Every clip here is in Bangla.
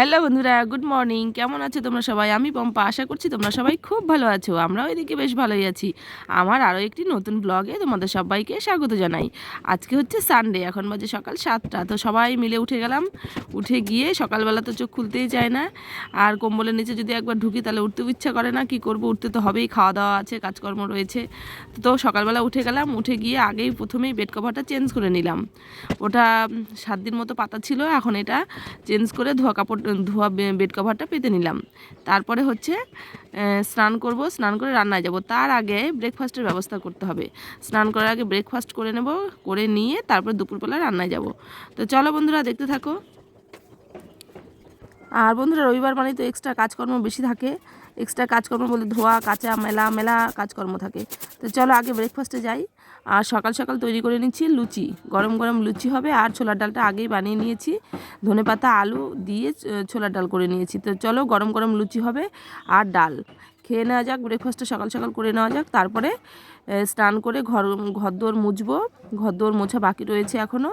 হ্যালো বন্ধুরা, গুড মর্নিং। কেমন আছো তোমরা সবাই? আমি পম্পা। আশা করছি তোমরা সবাই খুব ভালো আছো। আমরাও এদিকে বেশ ভালোই আছি। আমার আরও একটি নতুন ব্লগে তোমাদের সবাইকে স্বাগত জানাই। আজকে হচ্ছে সানডে এখন বাজে সকাল সাতটা। তো সবাই মিলে উঠে গেলাম। উঠে গিয়ে সকালবেলা তো চোখ খুলতেই যায় না। আর কম্বলের নিচে যদি একবার ঢুকি, তাহলে উঠতেও ইচ্ছা করে না। কি করব? উঠতে তো হবেই। খাওয়া দাওয়া আছে, কাজকর্ম রয়েছে। তো সকালবেলা উঠে গেলাম। উঠে গিয়ে আগেই প্রথমেই বেড কভারটা চেঞ্জ করে নিলাম। ওটা সাত দিন মতো পাতা ছিল। এখন এটা চেঞ্জ করে ধোয়া কাপড় ধোয়া বেড কভারটা পেতে নিলাম। তারপরে হচ্ছে স্নান করব, স্নান করে রান্নায় যাব। তার আগে ব্রেকফাস্টের ব্যবস্থা করতে হবে। স্নান করার আগে ব্রেকফাস্ট করে নেব, করে নিয়ে তারপর দুপুরবেলা রান্নায় যাব। তো চলো বন্ধুরা, দেখতে থাকো। আর বন্ধুরা, রবিবার মানে তো এক্সট্রা কাজকর্ম বেশি থাকে। এক্সট্রা কাজকর্ম বলতে ধোয়া, কাঁচা, মেলা মেলা কাজকর্ম থাকে। তো চলো আগে ব্রেকফাস্টে যাই। আর সকাল সকাল তৈরি করে নিচ্ছি লুচি। গরম গরম লুচি হবে আর ছোলার ডালটা আগেই বানিয়ে নিয়েছি। ধনেপাতা আলু দিয়ে ছোলার ডাল করে নিয়েছি। তো চলো গরম গরম লুচি হবে আর ডাল। খেয়ে নেওয়া যাক ব্রেকফাস্টটা সকাল সকাল করে নেওয়া যাক। তারপরে স্নান করে ঘর, ঘরদোর মুছবো। ঘরদোর মোছা বাকি রয়েছে এখনও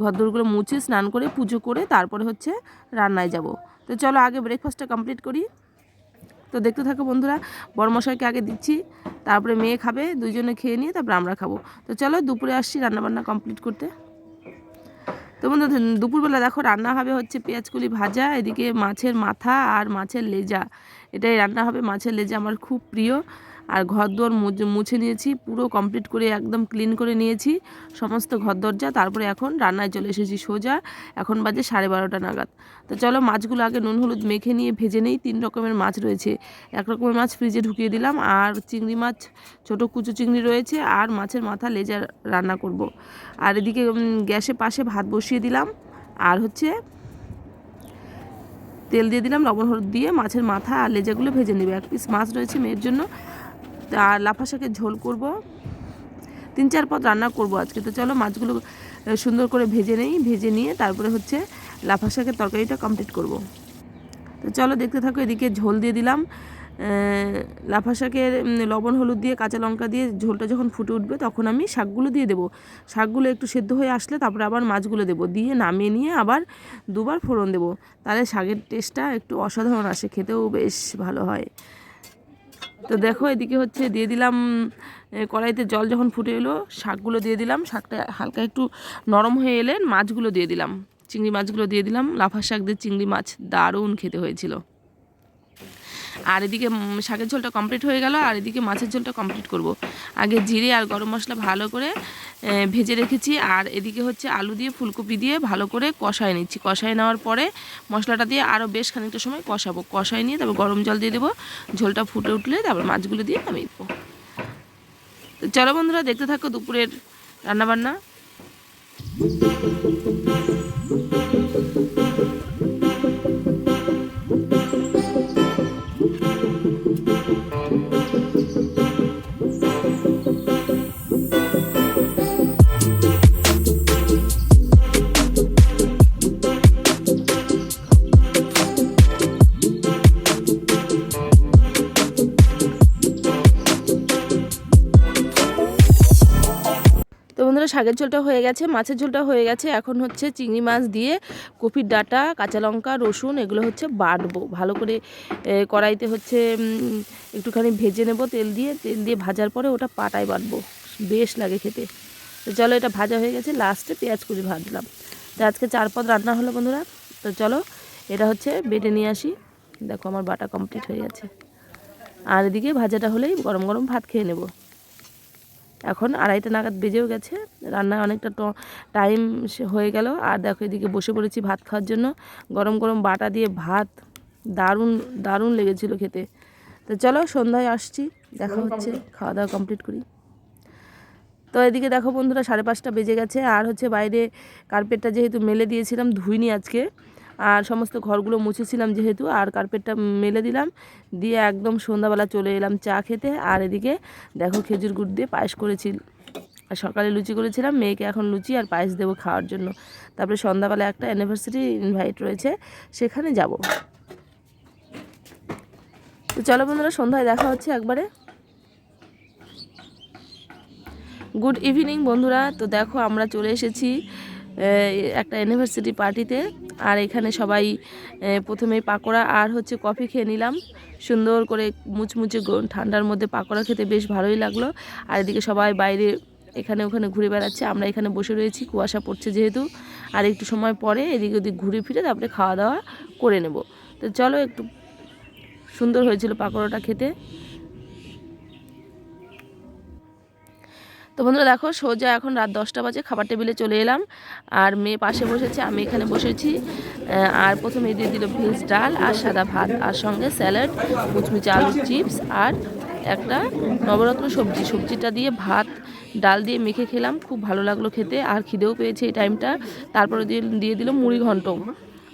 ঘরদোরগুলো মুছে স্নান করে পুজো করে তারপরে হচ্ছে রান্নায় যাব। তো চলো আগে ব্রেকফাস্টটা কমপ্লিট করি। তো দেখতে থাকো বন্ধুরা বড়মশাইকে আগে দিচ্ছি, তারপরে মেয়ে খাবে দুজনে খেয়ে নিয়ে তারপরে আমরা খাব। তো চলো দুপুরে আসছি রান্নাবান্না কমপ্লিট করতে। তো বন্ধু, দুপুরবেলা দেখো রান্না হবে হচ্ছে পেঁয়াজকুলি ভাজা, এদিকে মাছের মাথা আর মাছের লেজা। এটাই রান্না হবে। মাছের লেজা আমার খুব প্রিয়। আর ঘর দোর মুছে নিয়েছি পুরো কমপ্লিট করে একদম ক্লিন করে নিয়েছি সমস্ত ঘর দরজা তারপরে এখন রান্নায় চলে এসেছি সোজা এখন বাজে সাড়ে বারোটা নাগাদ। তো চলো মাছগুলো আগে নুন হলুদ মেখে নিয়ে ভেজে নেই তিন রকমের মাছ রয়েছে। এক রকমের মাছ ফ্রিজে ঢুকিয়ে দিলাম আর চিংড়ি মাছ ছোট কুচো চিংড়ি রয়েছে আর মাছের মাথা লেজা রান্না করব। আর এদিকে উম, গ্যাসের পাশে ভাত বসিয়ে দিলাম আর হচ্ছে তেল দিয়ে দিলাম, লবণ, হলুদ দিয়ে মাছের মাথা আর লেজাগুলো ভেজে নেবে। এক পিস মাছ রয়েছে মেয়ের জন্য। আর লাফা শাকের ঝোল করব। তিন, চার পদ রান্না করব আজকে। তো চলো মাছগুলো সুন্দর করে ভেজে নেই, ভেজে নিয়ে তারপরে হচ্ছে লাফা শাকের তরকারিটা কমপ্লিট করব। তো চলো দেখতে থাকো, এদিকে ঝোল দিয়ে দিলাম। লাফা শাকের লবণ, হলুদ দিয়ে কাঁচা লঙ্কা দিয়ে ঝোলটা যখন ফুটে উঠবে তখন আমি শাকগুলো দিয়ে দেবো। শাকগুলো একটু সেদ্ধ হয়ে আসলে তারপরে আবার মাছগুলো দেবো। দিয়ে নামিয়ে নিয়ে আবার দুবার ফোড়ন দেবো। তাহলে শাকের টেস্টটা একটু অসাধারণ আসে, খেতেও বেশ ভালো হয়। তো দেখো এদিকে হচ্ছে দিয়ে দিলাম কড়াইতে জল যখন ফুটে এলো, শাকগুলো দিয়ে দিলাম। শাকটা হালকা একটু নরম হয়ে এলে মাছগুলো দিয়ে দিলাম। চিংড়ি মাছগুলো দিয়ে দিলাম। লাফা শাক দিয়ে চিংড়ি মাছ দারুণ খেতে হয়েছিল। আর এদিকে শাকের ঝোলটা কমপ্লিট হয়ে গেল, আর এদিকে মাছের ঝোলটা কমপ্লিট করব। আগে জিরে আর গরম মশলা ভালো করে ভেজে রেখেছি, আর এদিকে হচ্ছে আলু দিয়ে, ফুলকপি দিয়ে ভালো করে কষায় নিচ্ছি। কষায় নেওয়ার পরে মশলাটা দিয়ে আরও বেশ খানিকটা সময় কষাবো। কষায় নিয়ে তারপর গরম জল দিয়ে দেবো। ঝোলটা ফুটে উঠলে তারপর মাছগুলো দিয়ে নামিয়ে দেবো। চলো বন্ধুরা, দেখতে থাকো দুপুরের রান্নাবান্না। তো শাকের ঝোলটা হয়ে গেছে, মাছের ঝোলটা হয়ে গেছে। এখন হচ্ছে চিংড়ি মাছ দিয়ে কপির ডাঁটা, কাঁচা লঙ্কা, রসুন, এগুলো হচ্ছে বাটবো। ভালো করে কড়াইতে হচ্ছে একটুখানি ভেজে নেব তেল দিয়ে। তেল দিয়ে ভাজার পরে ওটা পাটায় বাটবো। বেশ লাগে খেতে। তো চলো এটা ভাজা হয়ে গেছে লাস্টে পেঁয়াজ কুচি ভাজলাম। তো আজকে চার পদ রান্না হলো বন্ধুরা। তো চলো, এটা হচ্ছে বেটে নিয়ে আসি। দেখো আমার বাটা কমপ্লিট হয়ে গেছে। আর এদিকে ভাজাটা হলেই গরম গরম ভাত খেয়ে নেব। এখন আড়াইটা নাগাদ বেজেও গেছে। রান্নায় অনেকটা টাইম হয়ে গেল। আর দেখো এদিকে বসে পড়েছি ভাত খাওয়ার জন্য। গরম গরম বাটা দিয়ে ভাত। দারুণ দারুণ লেগেছিল খেতে। তো চলো সন্ধ্যায় আসছি। দেখা হচ্ছে। খাওয়া দাওয়া কমপ্লিট করি। তো এদিকে দেখো বন্ধুরা সাড়ে পাঁচটা বেজে গেছে। আর হচ্ছে বাইরে কার্পেটটা যেহেতু মেলে দিয়েছিলাম ধুইনি আজকে। আর সমস্ত ঘরগুলো মুছেছিলাম যেহেতু, আর কার্পেটটা মেলে দিলাম। দিয়ে একদম সন্ধ্যাবেলা চলে এলাম চা খেতে। আর এদিকে দেখো খেজুর গুড় দিয়ে পায়েস করেছি। আর সকালে লুচি করেছিলাম, মেয়েকে এখন লুচি আর পায়েস দেবো খাওয়ার জন্য। তারপরে সন্ধ্যাবেলা একটা অ্যানিভার্সারি ইনভাইট রয়েছে, সেখানে যাব। তো চলো বন্ধুরা, সন্ধ্যায় দেখা হচ্ছে একবারে। গুড ইভিনিং বন্ধুরা, তো দেখো আমরা চলে এসেছি একটা ইউনিভার্সিটি পার্টিতে আর এখানে সবাই প্রথমে পাকোড়া আর হচ্ছে কফি খেয়ে নিলাম। সুন্দর করে মুচমুচে ঠান্ডার মধ্যে পাকোড়া খেতে বেশ ভালোই লাগল। আর এদিকে সবাই বাইরে, এখানে ওখানে ঘুরে বেড়াচ্ছে। আমরা এখানে বসে রয়েছি, কুয়াশা পড়ছে যেহেতু। আর একটু সময় পরে এদিক ওদিক ঘুরে ফিরে তারপরে খাওয়া দাওয়া করে নেব। তো চলো একটু সুন্দর হয়েছিল পাকোড়াটা খেতে। তো বন্ধুরা দেখো, সোজা এখন রাত দশটা বাজে, খাবার টেবিলে চলে এলাম। আর মেয়ে পাশে বসেছে, আমি এখানে বসেছি। আর প্রথমে দিয়ে দিল ভেজ ডাল আর সাদা ভাত, আর সঙ্গে স্যালাড মুচমুচে আলুর চিপস, আর একটা নবরত্ন সবজি। সবজিটা দিয়ে ভাত, ডাল দিয়ে মেখে খেলাম, খুব ভালো লাগল খেতে, আর খিদেও পেয়েছে এই টাইমটা তারপরে দিয়ে দিয়ে দিল মুড়ি ঘন্ট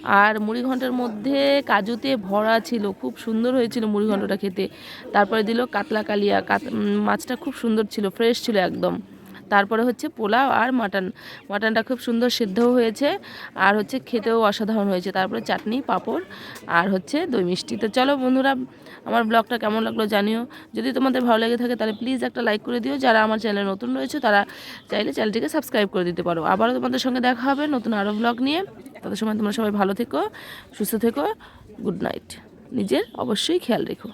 আর মুড়ি ঘন্টের মধ্যে কাজুতে ভরা ছিল, খুব সুন্দর হয়েছিল মুড়িঘণ্টটা খেতে। তারপরে দিল কাতলা কালিয়া মাছটা খুব সুন্দর ছিল ফ্রেশ ছিল একদম। তারপরে হচ্ছে পোলাও আর মাটন। মাটনটা খুব সুন্দর সিদ্ধও হয়েছে আর হচ্ছে খেতেও অসাধারণ হয়েছে। তারপরে চাটনি, পাঁপড় আর হচ্ছে দই মিষ্টি। তো চলো বন্ধুরা, আমার ব্লগটা কেমন লাগল জানিও। যদি তোমাদের ভালো লেগে থাকে তাহলে প্লিজ একটা লাইক করে দিও। যারা আমার চ্যানেলে নতুন রয়েছে তারা চাইলে চ্যানেলটিকে সাবস্ক্রাইব করে দিতে পারো। আবারও তোমাদের সঙ্গে দেখা হবে নতুন আরও ব্লগ নিয়ে। তাদের সময় তোমরা সবাই ভালো থেকো, সুস্থ থেকো গুড নাইট নিজের অবশ্যই খেয়াল রেখো।